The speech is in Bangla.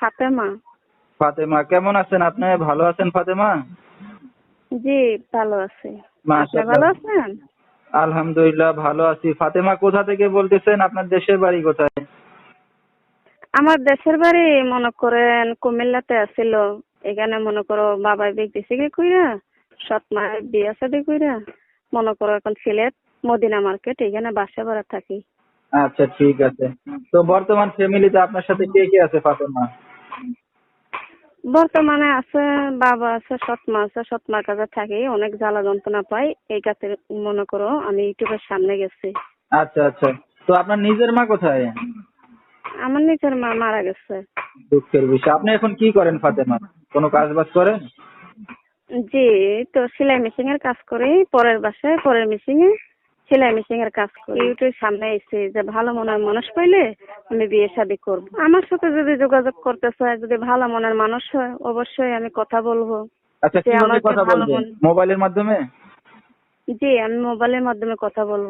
ফাতেমা। ফাতেমা কেমন আছেন আপনি? ভালো আছেন ফাতেমা? জি ভালো আছি। ভালো আছেন? আলহামদুলিল্লাহ ভালো আছি। ফাতেমা কোথা থেকে বলতেছেন? আপনার দেশের বাড়ি কোথায়? আমার দেশের বাড়ি মনে করেন কুমিল্লাতে আছিল। এখানে মনে করো বাবাই দিছে কি কইরা? সৎ মায়ের বিয়ে শাদি কইরা? মনে করো এখন সিলেট মদিনা মার্কেট এখানে বাসা ভাড়া থাকি। আচ্ছা ঠিক আছে। তো বর্তমান ফ্যামিলিতে আপনার সাথে কে কে আছে ফাতেমা? বর্তমানে আছে বাবা আছে সৎ মা আছে সৎ মার কাছে থাকি অনেক জ্বালা যন্ত্রণা পাই এই কাছে মনে করো আমি ইউটিউবের সামনে গেছি। আচ্ছা আচ্ছা। তো আপনার নিজের মা কোথায়? আমার নিজের মা মারা গেছে। দুঃখের বিষয়। আপনি এখন কি করেন ফাতেমা? কোনো কাজ বাজ করেন? জি তো সেলাই মেশিন এর কাজ করি পরের বাসায় পরের মেশিন। এ সেলাই মেশিন এর কাজ করি। ইউটিউব সামনে এসে যে ভালো মনের মানুষ পাইলে আমি বিয়ে শাদি করব। আমার সাথে যদি যোগাযোগ করতে চায় যদি ভালো মনের মানুষ হয় অবশ্যই আমি কথা বলব। আচ্ছা কীভাবে কথা বলবেন? মোবাইলের মাধ্যমে? জি আমি মোবাইলের মাধ্যমে কথা বলব।